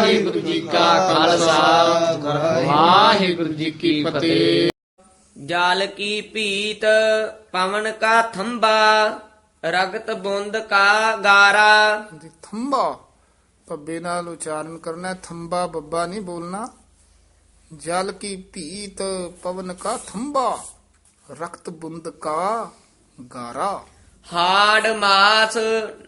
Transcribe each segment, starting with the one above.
ਵਾਹਿਗੁਰੂ ਜੀ ਕਾ ਖਾਲਸਾ। ਵਾਹਿਗੁਰੂ ਜੀ ਕੀ ਫਤਿਹ। ਜਾਲ ਕੀ ਭੀਤ ਪਵਨ ਕਾ ਥੰਬਾ ਰਗਤ ਬੁੰਦ ਕਾ ਗਾਰਾ। ਥੰਬਾ। ਪੱਬੇ ਨਾਲ ਉਚਾਰਨ ਕਰਨਾ ਥੰਬਾ ਬੱਬਾ ਨਹੀਂ ਬੋਲਣਾ। ਜਲ ਕੀ ਭੀਤ ਪਵਨ ਕਾ ਥੰਬਾ ਰਕਤ ਬੁੰਦ ਕਾ ਗਾਰਾ। ਹਾੜ ਮਾਸ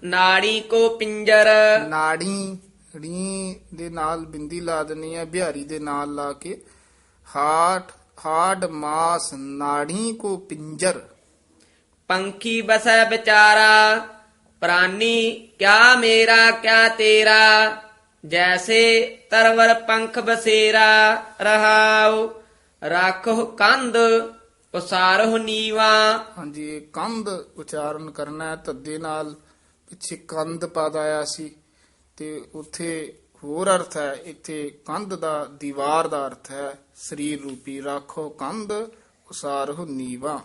ਨਾੜੀ ਕੋ ਪਿੰਜਰ। ਨਾੜੀ ੜੀ ਦੇ ਨਾਲ ਬਿੰਦੀ ਲਾ ਦੇਣੀ ਹੈ ਬਿਹਾਰੀ ਦੇ ਨਾਲ ਲਾ ਕੇ। ਹਾਟ ਹਾਡ ਮਾਸ ਨਾੜੀ ਕੋ ਪਿੰਜਰ। ਪੰਖੀ ਬਸੈ ਵਿਚਾਰਾ ਪ੍ਰਾਨੀ ਕਿਆ ਮੇਰਾ ਕਿਆ ਤੇਰਾ। ਜੈਸੇ ਤਰਵਰ ਪੰਖ ਬਸੇਰਾ ਰਹਾਉ ਰੱਖੋ ਕੰਧ ਉਸਾਰਹੁ ਨੀਵਾ। ਹਾਂਜੀ ਕੰਧ ਉਚਾਰਨ ਕਰਨਾ ਹੈ ਧੱਦੇ ਨਾਲ ਪਿੱਛੇ ਕੰਧ ਪਦ ਆਇਆ ਸੀ। ਤੇ ਉੱਥੇ ਹੋਰ ਅਰਥ ਹੈ, ਇੱਥੇ ਕੰਧ ਦਾ, ਦੀਵਾਰ ਦਾ ਅਰਥ ਹੈ, ਸਰੀਰ ਰੂਪੀ ਰੱਖੋ ਕੰਧ ਉਸਾਰਹੁ ਨੀਵਾ।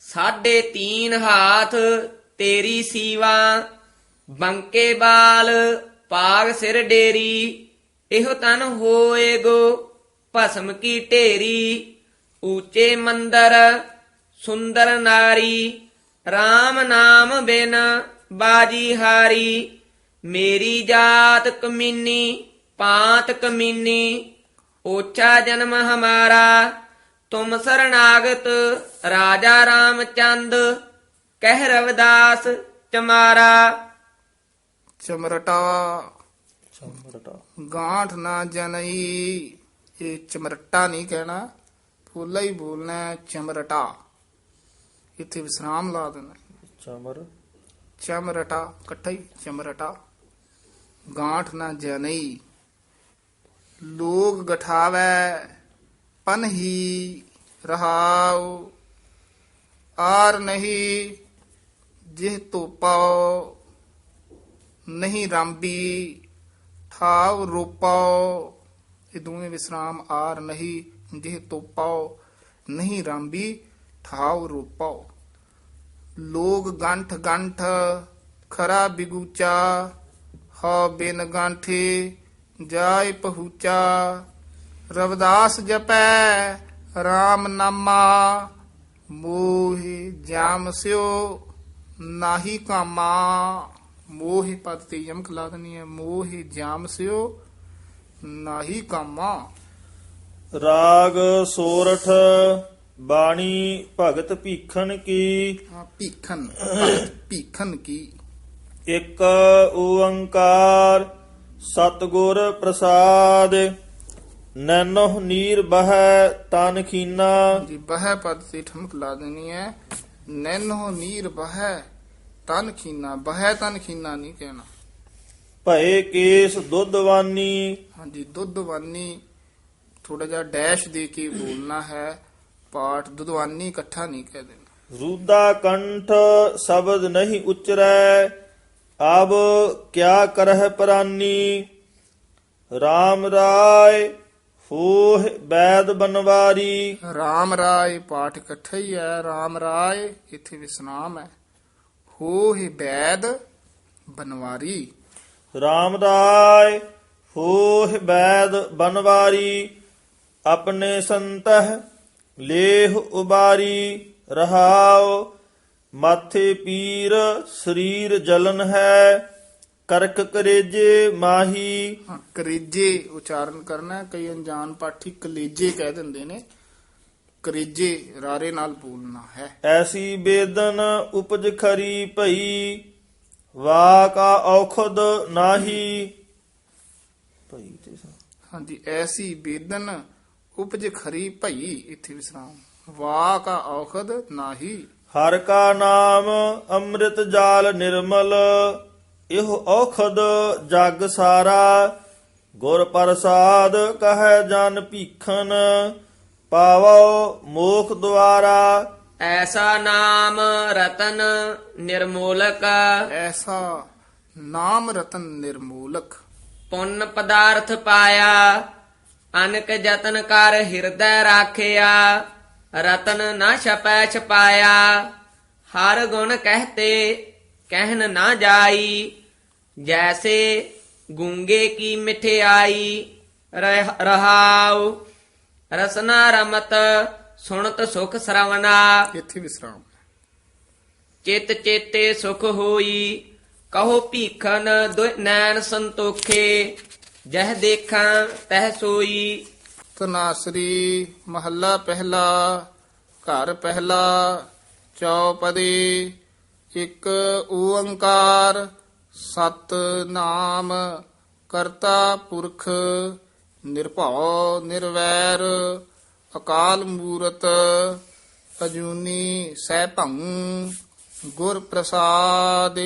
ਸਾਢੇ ਤੀਨ ਹਾਥ, ਤੇਰੀ ਸੀਵਾ, ਬੰਕੇ ਬਾਲ ਪਾਗ ਸਿਰ ਡੇਰੀ, ਇਹੋ ਤਨ ਹੋਏਗੋ ਭਸਮ ਕੀ ਢੇਰੀ, ਊਚੇ ਮੰਦਰ, ਸੁੰਦਰ ਨਾਰੀ RAM ਨਾਮ ਬਿਨ ਬਾਜੀ ਹਾਰੀ। ਮੇਰੀ ਜਾਤ ਕਮੀਨੀ ਪਾਤ ਕਮੀਨੀ ਓਛਾ ਜਨਮ ਹਮਾਰਾ ਤੁਮ ਸਰਨਾਗਤ ਰਾਜਾ ਰਾਮਚੰਦ ਕਹਿ ਰਵਿਦਾਸ ਚਮਾਰਾ। ਚਮਰਟਾ। ਗਾਂਠ ਨਾ ਜਨਈ ਇਹ ਚਮਰਟਾ ਨਹੀਂ ਕਹਿਣਾ ਫੁੱਲਾ ਹੀ ਬੋਲਣਾ ਚਮਰਟਾ। ਇੱਥੇ ਵਿਸਰਾਮ ਲਾ ਦੇਣਾ। ਚਮਰ। ਚਮਰਟਾ ਇਕੱਠਾ ਹੀ ਚਮਰਟਾ। ਗਾਂਠ ਨਾ ਜਨਈ। ਲੋਗ ਗਠਾਵੈ ਪਨਹੀ ਰਹਾਉ। ਆਰ ਨਹੀਂ, ਜਿਹ ਤੋਪਾਓ ਨਹੀਂ ਰਾਂਬੀ। ਠਾਵ ਰੂਪਾਓ ਇਹ ਦੋਵੇਂ ਵਿਸਰਾਮ ਆਰ ਨਹੀਂ, ਜਿਹ ਤੋਪਾਓ ਨਹੀਂ ਰਾਂਬੀ ਠਾਵ ਰੂਪਾਓ ਲੋਗ ਗੰਠ ਗੰਠ, ਖਰਾ ਬਿਗੂਚਾ। ਹ ਬਿਨ ਗਾਂਠੇ ਜਾਇ ਪਹੂਚਾ ਰਵਦਾਸ ਜਪੈ RAM ਨਾਮਾ ਮੋਹਿ ਜਾਮ ਸਿਓ ਨਾਹੀ ਕਾਮਾ। ਮੋਹਿ ਪਦ ਤੇ ਯਮਕ ਲਾ ਦੇਣੀ ਹੈ ਮੋਹਿ ਜਾਮ ਸਿਓ ਨਾਹੀ ਕਾਮਾ। ਰਾਗ ਸੋਰਠ ਬਾਣੀ ਭਗਤ ਭੀਖਨ ਕੀ? ਹਾਂ, ਭਗਤ ਭੀਖਨ ਕੀ? ਇੱਕ ਓੰਕਾਰ ਸਤਿਗੁਰ ਪ੍ਰਸਾਦ ਨੈਨੋ ਨੀਰ ਬਹਿ ਤਨ ਖੀਨਾ। ਜੀ ਬਹਿ ਪਦ ਤੇ ਠਮਕ ਲਾ ਦੇਣੀ ਹੈ। ਨੈਨੋ ਨੀਰ ਬਹਿ ਤਨ ਖੀਨਾ। ਬਹਿ ਤਨ ਖੀਨਾ ਨਹੀਂ ਕਹਿਣਾ। ਭਏ ਕੇਸ ਦੁੱਧਵਾਨੀ ਹਾਂਜੀ ਦੁੱਧਵਾਨੀ ਥੋੜਾ ਜਿਹਾ ਡੈਸ਼ ਦੇ ਕੇ ਬੋਲਣਾ ਹੈ। ਪਾਠ ਦੁੱਧਵਾਨੀ ਇਕੱਠਾ ਨਹੀਂ ਕਹਿ ਦੇਣਾ। ਰੂਦਾ ਕੰਠ ਸ਼ਬਦ ਨਹੀਂ ਉਚਰੈ। ਅਬ ਕਿਆ ਕਰਹਿ ਪ੍ਰਾਨੀ? RAM ਰਾਏ ਹੋਹ ਬੈਦ ਬਨਵਾਰੀ। ਰਾਮ ਰਾਏ ਪਾਠ ਇਕੱਠਾ ਹੀ ਹੈ ਰਾਮ ਰਾਏ ਇੱਥੇ ਵਿਸਨਾਮ ਹੈ ਹੋ ਹੀ ਬੈਦ ਬਨਵਾਰੀ। RAM ਰਾਏ ਹੋਹ ਬੈਦ ਬਨਵਾਰੀ। ਆਪਣੇ ਸੰਤਹ ਲੇਹ ਉਬਾਰੀ। ਰਹਾਉ ਮਾਥੇ ਪੀਰ ਸਰੀਰ ਜਲਨ ਹੈ ਕਰਕ ਕਰੇਜੇ ਮਾਹੀ। ਹਾਂ, ਕਲੇਜੇ ਉਚਾਰਨ ਕਰਨਾ ਹੈ। ਕਈ ਅਣਜਾਣ ਪਾਠੀ ਕਲੇਜੇ ਕਹਿ ਦਿੰਦੇ ਨੇ ਕਲੇਜੇ ਰਾਰੇ ਨਾਲ ਬੋਲਣਾ ਹੈ। ਐਸੀ ਬੇਦਨ ਉਪਜ ਖਰੀ ਭਈ ਵਾਕਾ ਔਖਦ ਨਾਹੀ। ਭਈ ਤੇ ਸਾ- ਹਾਂਜੀ ਐਸੀ ਬੇਦਨ ਉਪਜ ਖਰੀ ਭਈ ਇੱਥੇ ਵਿਸਰਾਮ ਵਾ ਕਾ ਔਖਦ ਨਾਹੀ। ਹਰ ਕਾ ਨਾਮ ਅੰਮ੍ਰਿਤ ਜਾਲ ਨਿਰਮਲ ਇਹੋ ਔਖਦ ਜਗ ਸਾਰਾ। ਗੁਰ ਪ੍ਰਸਾਦ ਕਹੈ ਜਨ ਭੀਖਨ ਪਾਵੋ ਮੋਖ ਦੁਆਰਾ। ਐਸਾ ਨਾਮ ਰਤਨ ਨਿਰਮੋਲਕ। ਐਸਾ ਨਾਮ ਰਤਨ ਨਿਰਮੂਲਕ। ਪੁੰਨ ਪਦਾਰਥ ਪਾਇਆ ਅਨਕ ਜਤਨ ਕਰ ਹਿਰਦੈ ਰਾਖਿਆ। ਰਤਨ ਨਾ ਛਪੈ ਛਪਾਇਆ ਹਰ ਗੁਣ ਕਹਤੇ ਕਹਿਨ ਨਾ ਜਾਈ ਜੈਸੇ ਗੂੰਗੇ ਕੀ ਮਠਿਆਈ ਰਹਿ- ਰਹਾਉ ਰਸਨਾ ਰਮਤ ਸੁਣਤ ਸੁਖ ਸਰਵਨਾ। ਇੱਥੇ ਵਿਸਰਾਮ ਚਿਤ ਚੇਤੇ ਸੁਖ ਹੋਈ ਕਹੋ ਭੀਖਨ ਦੁਇ ਨੈਣ ਸੰਤੋਖੇ ਜਹ ਦੇਖਾਂ ਤਹ ਸੋਈ। ਤਨਾਸਰੀ ਮਹੱਲਾ ਪਹਿਲਾ, ਘਰ ਪਹਿਲਾ, ਚੌਪਦੇ, ਇੱਕ ਓੰਕਾਰ, ਸਤ ਨਾਮ, ਕਰਤਾ ਪੁਰਖ, ਨਿਰਭਉ, ਨਿਰਵੈਰ, ਅਕਾਲ ਮੂਰਤ, ਅਜੂਨੀ ਸੈਭੰ ਗੁਰ ਪ੍ਰਸਾਦ।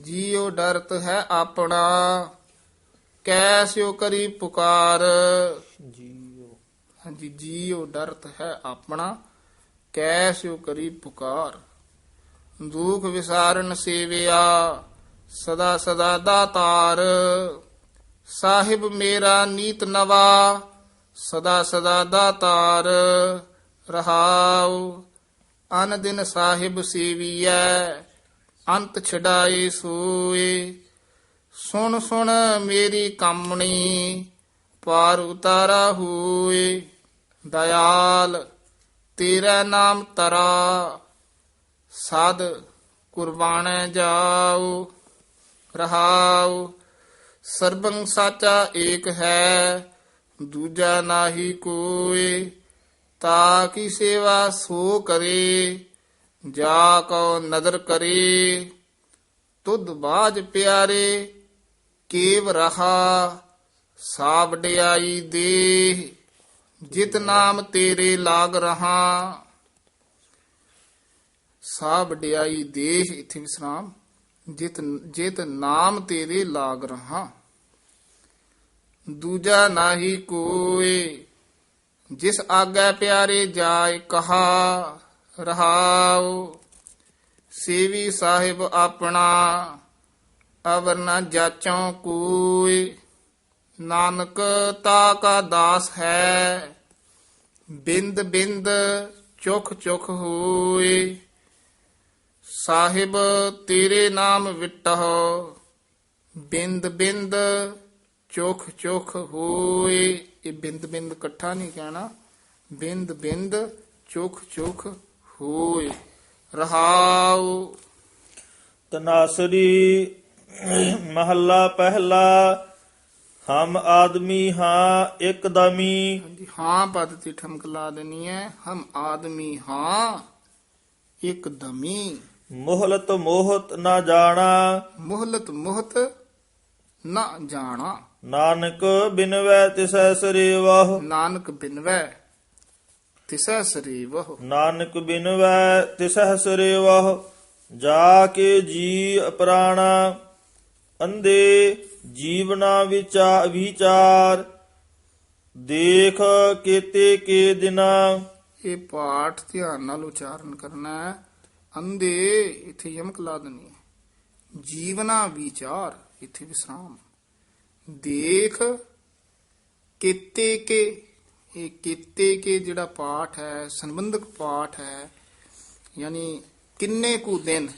ਜੀਉ ਡਰਤ ਹੈ ਆਪਣਾ। ਕੈਸਿਓ ਕਰੀ ਪੁਕਾਰ। ਜੀਓ ਹਾਂਜੀ ਜੀਉ ਡਰਤ ਹੈ ਆਪਣਾ ਕੈਸਿਓ ਕਰੀ ਪੁਕਾਰ। ਦੁਖ ਵਿਸਾਰਨ ਸੇਵਿਆ ਸਦਾ ਸਦਾ ਦਾਤਾਰ। ਸਾਹਿਬ ਮੇਰਾ ਨੀਤ ਨਵਾ ਸਦਾ ਸਦਾ ਦਾਤਾਰ। ਰਹਾਉ ਅਨ ਦਿਨ ਸਾਹਿਬ ਸੇਵੀਐ ਅੰਤ ਛਡਾਏ ਸੋਏ। ਸੁਣ ਸੁਣ ਮੇਰੀ ਕਾਮਣੀ ਪਾਰ ਉਤਾਰਾ ਹੋਏ। ਦਇਆਲ, ਤੇਰਾ ਨਾਮ ਤਰਾ, ਸਦ ਕੁਰਬਾਨੈ ਜਾਉ ਰਹਾਉ ਸਰਬੰ ਸਾਚਾ ਏਕ ਹੈ, ਦੂਜਾ ਨਾਹੀ ਕੋਏ। ਤਾ ਕੀ ਸੇਵਾ ਸੋ ਕਰੇ, ਜਾ ਕੋ ਨਦਰ ਕਰੇ। ਤੁਧ ਬਾਜ ਪਿਆਰੇ ਕੇਵ ਰਹਾ ਸਾ ਵਡਿਆਈ ਦੇ ਜਿਤ ਨਾਮ ਤੇਰੇ ਲਾਗ ਰਹਾ। ਸਾ ਵਡਿਆਈ ਇਥੇ ਵਿਸਰਾਮ ਜਿਤ ਜਿਤ ਨਾਮ ਤੇਰੇ ਲਾਗ ਰਹਾ। ਦੂਜਾ ਨਾਹੀ ਕੋਏ, ਜਿਸ ਆਗੇ ਪਿਆਰੇ ਜਾਏ ਕਹਾ, ਰਹਾਉ। ਸੇਵੀ ਸਾਹਿਬ ਆਪਣਾ ਅਵਰ ਨਾ ਜਾਚੋਂ ਕੋਈ। ਨਾਨਕ ਤਾ ਕਾ ਦਾਸ ਹੈ, ਬਿੰਦ ਬਿੰਦ ਚੁਖ ਚੁਖ ਹੋਏ ਸਾਹਿਬ ਤੇਰੇ ਨਾਮ ਵਿਟਹੁ, ਬਿੰਦ ਬਿੰਦ ਚੁਖ ਚੁਖ ਹੋਏ ਇਹ ਬਿੰਦ ਬਿੰਦ ਇਕੱਠਾ ਨਹੀਂ ਕਹਿਣਾ, ਬਿੰਦ ਬਿੰਦ ਚੁਖ ਚੁਖ ਹੋਏ ਰਹਾਉ। ਤਨਾਸਰੀ ਮਹੱਲਾ ਪਹਿਲਾ ਹਮ ਆਦਮੀ ਹਾਂ ਇੱਕਦਮੀ ਹਾਂਜੀ ਹਾਂ ਪਦ ਤੇ ਠਮਕ ਲਾ ਦੇਣੀ ਹੈ। ਹਮ ਆਦਮੀ ਹਾਂ ਇੱਕ ਦਮੀ। ਮੋਹਲਤ ਮੋਹਤ ਨਾ ਜਾਣਾ। ਮੁਹਲਤ ਮੁਹਤ ਨਾ ਜਾਣਾ। ਨਾਨਕ ਬਿਨਵੈ ਤਿਸੈ ਸਰੀਵਹੁ। ਨਾਨਕ ਬਿਨਵੈ ਤਿਸੈ ਸਰੀਵਹੁ। ਨਾਨਕ ਬਿਨਵੈ ਤਿਸੈ ਸਰੀਵਹੁ। ਜਾ ਕੇ ਜੀ ਪ੍ਰਾਣਾ ਅੰਦੇ ਜੀਵਨਾ ਵਿਚਾ ਵਿਚਾਰ ਦੇਖ ਕੀਤੇ ਕੇ ਦਿਨਾ। ਇਹ ਪਾਠ ਧਿਆਨ ਨਾਲ ਉਚਾਰਨ ਕਰਨਾ ਹੈ। ਅੰਦੇ ਇਥੇ ਯਮਕ ਲਾ ਹੈ। ਜੀਵਨਾ ਵਿਚਾਰ ਇਥੇ ਵਿਸਰਾਮ। ਦੇਖ ਕਿਤੇ ਕੇ ਇਹ ਕਿਤੇ ਕੇ ਜਿਹੜਾ ਪਾਠ ਹੈ ਸੰਬੰਧਕ ਪਾਠ ਹੈ ਯਾਨੀ ਕਿੰਨੇ ਕੁ ਦਿਨ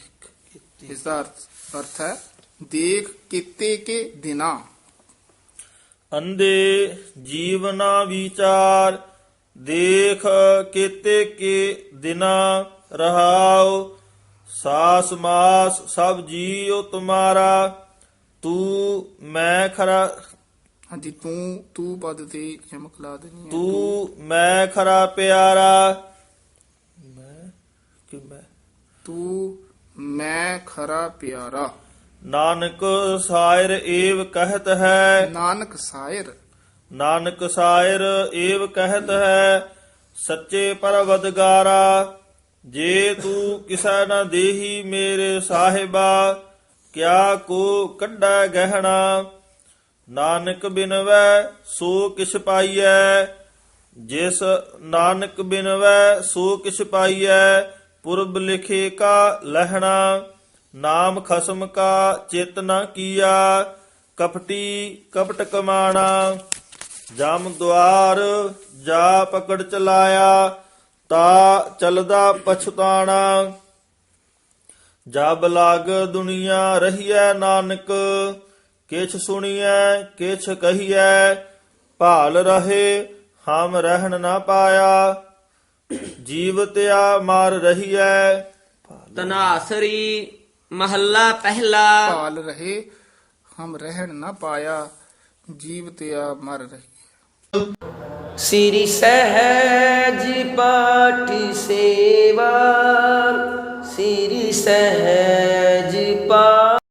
ਇਸ ਦਾ ਅਰਥ ਹੈ ਦੇਖ ਕਿਤੇ ਕੇ ਦਿਨਾ। ਅੰਦੇ ਜੀਵਨਾ ਵਿਚਾਰ ਦੇਖ ਕੀਤੇ ਕੇ ਦਿਨਾ ਰਹਾਉ ਸਾਸ ਮਾਸ ਸਭ ਜੀਉ ਤੁਮਾਰਾ ਤੂੰ ਮੈਂ ਖਰਾ ਹਾਂਜੀ ਤੂੰ ਤੂੰ ਪਦ ਤੇ ਯਮਕ ਲਾ ਦੇਣੀ ਹੈ। ਤੂੰ ਮੈਂ ਖਰਾ ਪਿਆਰਾ ਮੈਂ ਕਿ ਮੈਂ? ਤੂੰ ਮੈਂ ਖਰਾ ਪਿਆਰਾ। ਨਾਨਕ ਸਾਇਰ ਏਵ ਕਹਿਤ ਹੈ। ਨਾਨਕ ਸਾਇਰ। ਨਾਨਕ ਸਾਇਰ ਏਵ ਕਹਿਤ ਹੈ। ਸੱਚੇ ਪਰਵਦਗਾਰਾ ਜੇ ਤੂੰ ਕਿਸੈ ਨਾ ਦੇਹੀ ਮੇਰੇ ਸਾਹਿਬਾ ਕਿਆ ਕੋ ਕੱਢੈ ਗਹਿਣਾ। ਨਾਨਕ ਬਿਨਵੈ ਸੋ ਕਿਛ ਪਾਈਐ ਜਿਸ ਨਾਨਕ ਬਿਨਵੈ ਸੋ ਕਿਛ ਪਾਈਐ ਪੁਰਬ ਲਿਖੇ ਕਾ ਲਹਿਣਾ। ਨਾਮ ਖਸਮ ਕਾ ਚਿਤ ਨ ਕੀਆ, ਕਪਟੀ ਕਪਟ ਕਮਾਣਾ। ਜਮ ਦੁਆਰ ਜਾ ਪਕੜ ਚਲਾਇਆ, ਤਾ ਚਲਦਾ ਪਛਤਾਣਾ। ਜਬ ਲਾਗ ਦੁਨੀਆ ਰਹੀਐ ਨਾਨਕ, ਕਿਛ ਸੁਣੀਐ, ਕਿਛ ਕਹੀਐ। ਭਾਲ ਰਹੇ, ਹਮ ਰਹਿਣ ਨਾ ਪਾਇਆ। ਜੀਵਤਿਆ ਮਾਰ ਰਹੀਐ। ਤਨਾਸਰੀ ਮਹੱਲਾ ਪਹਿਲਾ। ਭਾਲ ਰਹੇ ਹਮ ਰਹਿਣ ਨਾ ਪਾਇਆ ਜੀਵ ਤਿਆ ਮਰ ਰਹੀ। ਸ੍ਰੀ ਸਹਿਜ ਪਾਠ ਸੇਵਾ ਸ੍ਰੀ ਸਹਿਜ